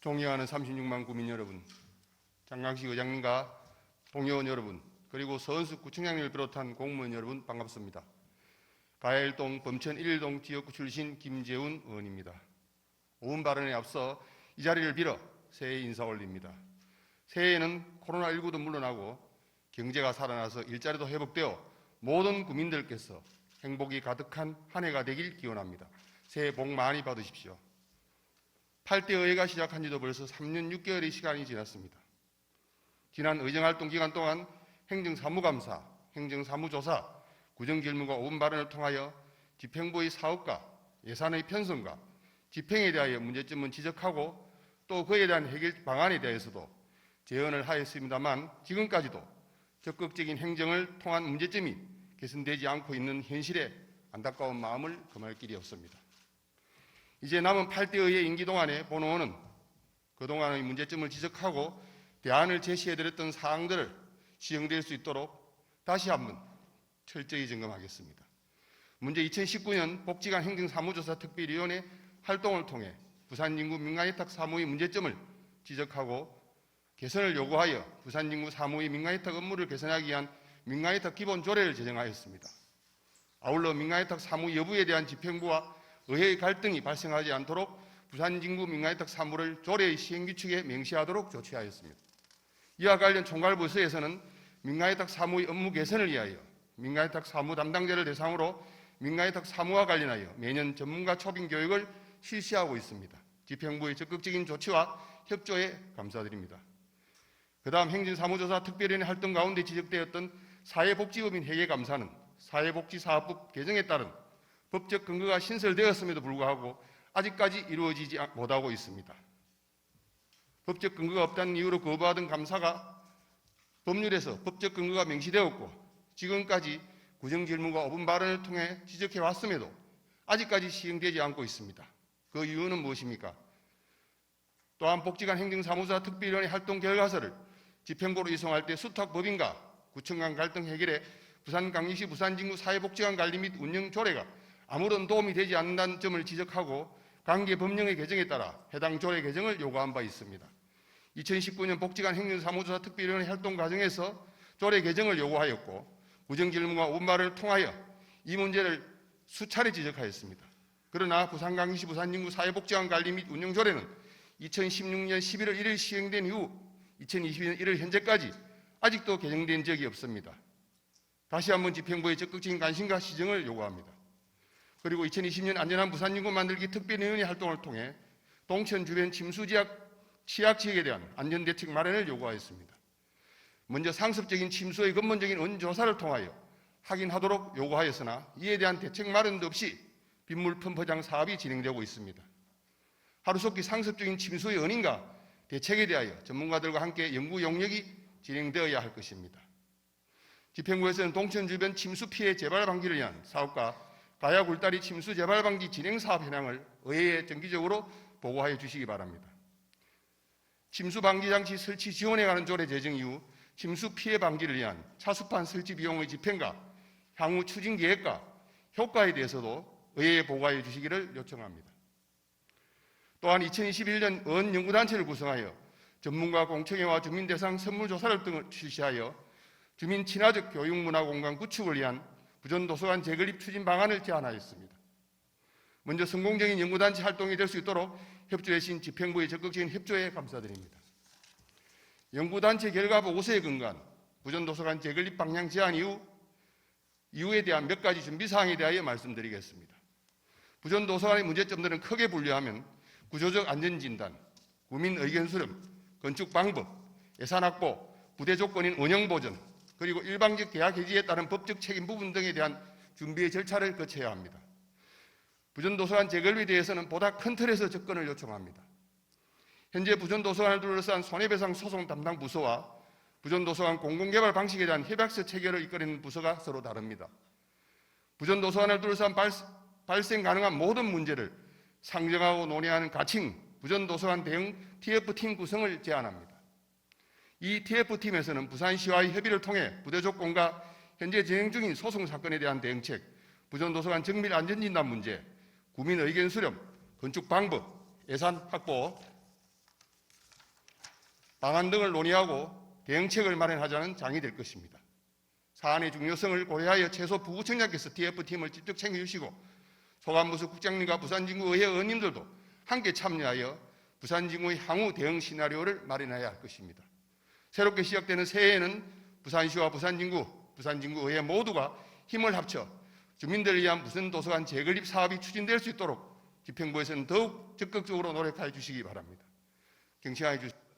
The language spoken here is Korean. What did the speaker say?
존경하는 36만 구민 여러분, 장강식 의장님과 동의원 여러분, 그리고 서은수 구청장님을 비롯한 공무원 여러분 반갑습니다. 가야일동 범천 1일동 지역구 출신 김재훈 의원입니다. 오은 발언에 앞서 이 자리를 빌어 새해 인사 올립니다. 새해에는 코로나19도 물러나고 경제가 살아나서 일자리도 회복되어 모든 국민들께서 행복이 가득한 한 해가 되길 기원합니다. 새해 복 많이 받으십시오. 8대 의회가 시작한 지도 벌써 3년 6개월의 시간이 지났습니다. 지난 의정활동 기간 동안 행정사무감사, 행정사무조사, 구정질문과 오분 발언을 통하여 집행부의 사업과 예산의 편성과 집행에 대하여 문제점은 지적하고 또 그에 대한 해결 방안에 대해서도 제언을 하였습니다만 지금까지도 적극적인 행정을 통한 문제점이 개선되지 않고 있는 현실에 안타까운 마음을 금할 길이 없습니다. 이제 남은 8대 의회 임기 동안에 본의원은 그동안의 문제점을 지적하고 대안을 제시해드렸던 사항들을 시행될 수 있도록 다시 한번 철저히 점검하겠습니다. 문제 2019년 복지관 행정사무조사 특별위원회 활동을 통해 부산진구 민간위탁 사무의 문제점을 지적하고 개선을 요구하여 부산진구 사무의 민간위탁 업무를 개선하기 위한 민간위탁 기본 조례를 제정하였습니다. 아울러 민간위탁 사무 여부에 대한 집행부와 의회의 갈등이 발생하지 않도록 부산진구 민간위탁 사무를 조례의 시행규칙에 명시하도록 조치하였습니다. 이와 관련 총괄부서에서는 민간위탁 사무의 업무 개선을 위하여 민간위탁 사무 담당자를 대상으로 민간위탁 사무와 관련하여 매년 전문가 초빙 교육을 실시하고 있습니다. 집행부의 적극적인 조치와 협조에 감사드립니다. 그 다음 행정사무조사 특별위원회 활동 가운데 지적되었던 사회복지법인 회계감사는 사회복지사업법 개정에 따른 법적 근거가 신설되었음에도 불구하고 아직까지 이루어지지 못하고 있습니다. 법적 근거가 없다는 이유로 거부하던 감사가 법률에서 법적 근거가 명시되었고 지금까지 구정질문과 오분 발언을 통해 지적해 왔음에도 아직까지 시행되지 않고 있습니다. 그 이유는 무엇입니까? 또한 복지관 행정사무소와 특별위원회 활동 결과서를 집행부로 이송할 때 수탁 법인과 구청 간 갈등 해결에 부산광역시 부산진구 사회복지관 관리 및 운영 조례가 아무런 도움이 되지 않는다는 점을 지적하고 관계 법령의 개정에 따라 해당 조례 개정을 요구한 바 있습니다. 2019년 복지관 행정사무조사 특별위원회 활동 과정에서 조례 개정을 요구하였고 구정질문과 온말을 통하여 이 문제를 수차례 지적하였습니다. 그러나 부산광역시 부산진구 사회복지관 관리 및 운영 조례는 2016년 11월 1일 시행된 이후 2022년 1월 현재까지 아직도 개정된 적이 없습니다. 다시 한번 집행부의 적극적인 관심과 시정을 요구합니다. 그리고 2020년 안전한 부산 인구 만들기 특별위원회 활동을 통해 동천 주변 침수 지역 취약 지역에 대한 안전 대책 마련을 요구하였습니다. 먼저 상습적인 침수의 근본적인 원조사를 통하여 확인하도록 요구하였으나 이에 대한 대책 마련도 없이 빗물 펌프장 사업이 진행되고 있습니다. 하루속히 상습적인 침수의 원인과 대책에 대하여 전문가들과 함께 연구 용역이 진행되어야 할 것입니다. 집행부에서는 동천 주변 침수 피해 재발 방지를 위한 사업과 가야 굴다리 침수 재발 방지 진행 사업 현황을 의회에 정기적으로 보고하여 주시기 바랍니다. 침수 방지 장치 설치 지원에 관한 조례 제정 이후 침수 피해 방지를 위한 차수판 설치 비용의 집행과 향후 추진 계획과 효과에 대해서도 의회에 보고하여 주시기를 요청합니다. 또한 2021년 은 연구단체를 구성하여 전문가 공청회와 주민 대상 선물 조사를 등을 실시하여 주민 친화적 교육 문화 공간 구축을 위한 부전 도서관 재건립 추진 방안을 제안하였습니다. 먼저 성공적인 연구단체 활동이 될 수 있도록 협조해 주신 집행부의 적극적인 협조에 감사드립니다. 연구단체 결과 보고서에 근거한 부전 도서관 재건립 방향 제안 이후 이후에 대한 몇 가지 준비 사항에 대하여 말씀드리겠습니다. 부전 도서관의 문제점들은 크게 분류하면 구조적 안전진단, 구민 의견 수렴, 건축 방법, 예산 확보, 부대 조건인 운영 보전, 그리고 일방적 계약 해지에 따른 법적 책임 부분 등에 대한 준비의 절차를 거쳐야 합니다. 부전도서관 재건립에 대해서는 보다 큰 틀에서 접근을 요청합니다. 현재 부전도서관을 둘러싼 손해배상 소송 담당 부서와 부전도서관 공공개발 방식에 대한 협약서 체결을 이끌어내는 부서가 서로 다릅니다. 부전도서관을 둘러싼 발, 발생 가능한 모든 문제를 상정하고 논의하는 가칭 부전도서관 대응 TF팀 구성을 제안합니다. 이 TF팀에서는 부산시와의 협의를 통해 부대 조건과 현재 진행 중인 소송 사건에 대한 대응책, 부전도서관 정밀 안전진단 문제, 구민 의견 수렴, 건축 방법, 예산 확보, 방안 등을 논의하고 대응책을 마련하자는 장이 될 것입니다. 사안의 중요성을 고려하여 최소 부구청장께서 TF팀을 직접 챙겨주시고 소감부수 국장님과 부산진구의회 의원님들도 함께 참여하여 부산진구의 향후 대응 시나리오를 마련해야 할 것입니다. 새롭게 시작되는 새해에는 부산시와 부산진구, 부산진구의회 모두가 힘을 합쳐 주민들을 위한 무슨 도서관 재건립 사업이 추진될 수 있도록 집행부에서는 더욱 적극적으로 노력하여 주시기 바랍니다. 경청하여 주셔서